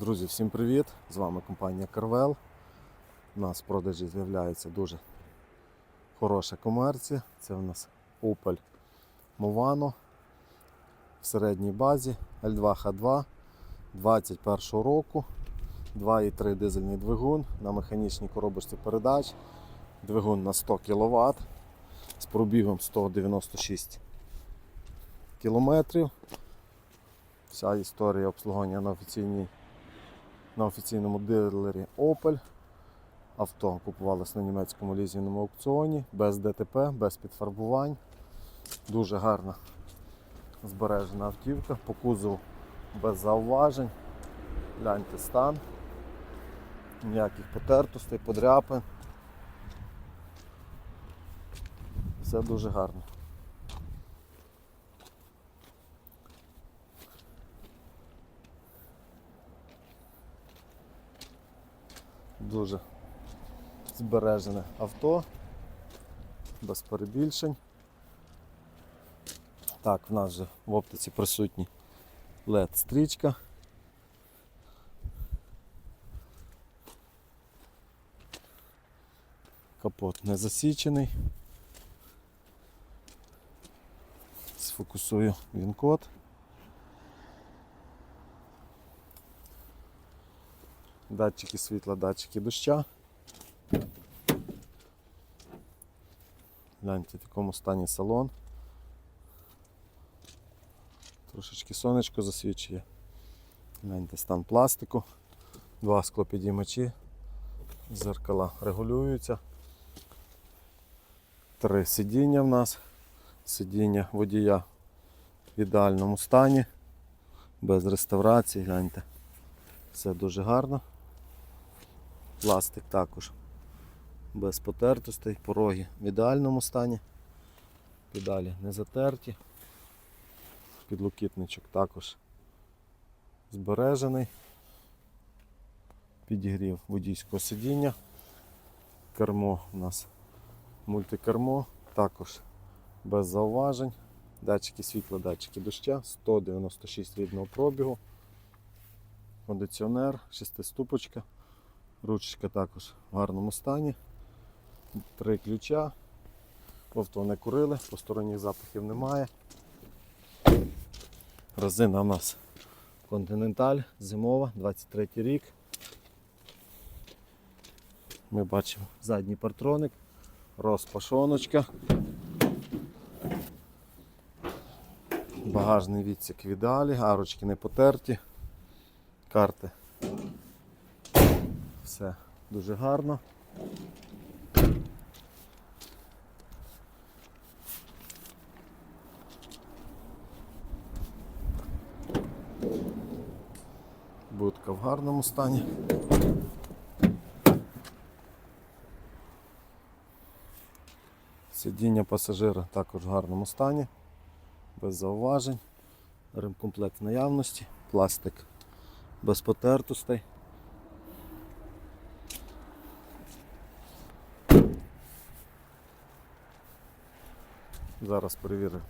Друзі, всім привіт! З вами компанія Carvel. У нас в продажі з'являється дуже хороша комерція. Це у нас Opel Movano в середній базі L2H2 21 року, 2,3 дизельний двигун на механічній коробочці передач, двигун на 100 кВт з пробігом 196 км. Вся історія обслуговування на офіційній на офіційному дилері Opel. Авто купувалось на німецькому лізінному аукціоні, без ДТП, без підфарбувань. Дуже гарна збережена автівка, по кузову без зауважень. Гляньте стан. Ніяких потертостей, подряпин. Все дуже гарно. Дуже збережене авто, без перебільшень. Так, в нас вже в оптиці присутні LED-стрічка. Капот не засічений. Сфокусую він код. Датчики світла, датчики доща. Гляньте, в якому стані салон. Трошечки сонечко засвічує. Гляньте стан пластику. Два склопідіймачі. Зеркала регулюються. Три сидіння в нас. Сидіння водія в ідеальному стані. Без реставрації, гляньте. Все дуже гарно. Пластик також без потертостей, пороги в ідеальному стані. Педалі не затерті. Підлокітничок також збережений. Підігрів водійського сидіння. Кермо у нас мультикермо, також без зауважень. Датчики світла, датчики доща, 196 рідного пробігу. Кондиціонер, шестиступочка, ручечка також в гарному стані. Три ключа. Авто не курили, посторонніх запахів немає. Резина у нас Continental, зимова, 23 рік. Ми бачимо задній партроник, розпашоночка. Багажний відсік в ідеалі, арочки не потерті, карти. Все дуже гарно. Будка в гарному стані. Сидіння пасажира також в гарному стані, без зауважень. Ремкомплект наявності, пластик без потертостей. Зараз перевіримо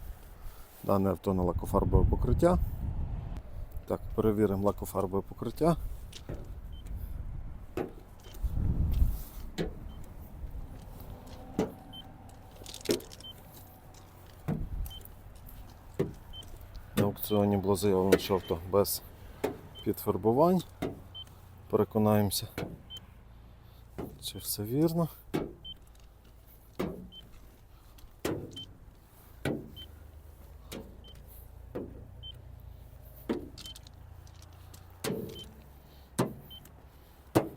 дане авто на лакофарбове покриття. Так, перевіримо лакофарбове покриття. На аукціоні було заявлено, що авто без підфарбувань. Переконаємося, чи все вірно.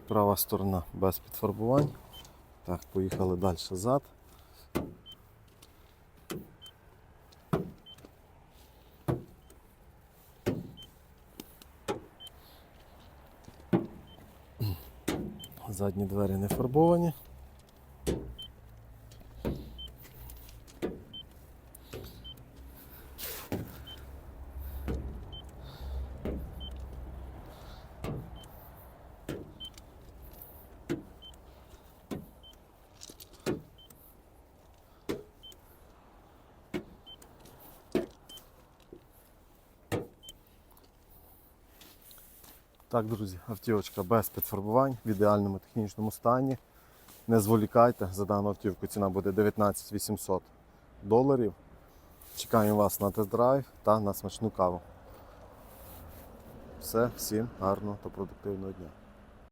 Права сторона без підфарбувань. Так, поїхали далі зад. Задні двері не фарбовані. Так, друзі, автівочка без підфарбувань в ідеальному технічному стані. Не зволікайте, за дану автівку ціна буде 19 800 доларів. Чекаємо вас на тест-драйв та на смачну каву. Все, всім гарного та продуктивного дня.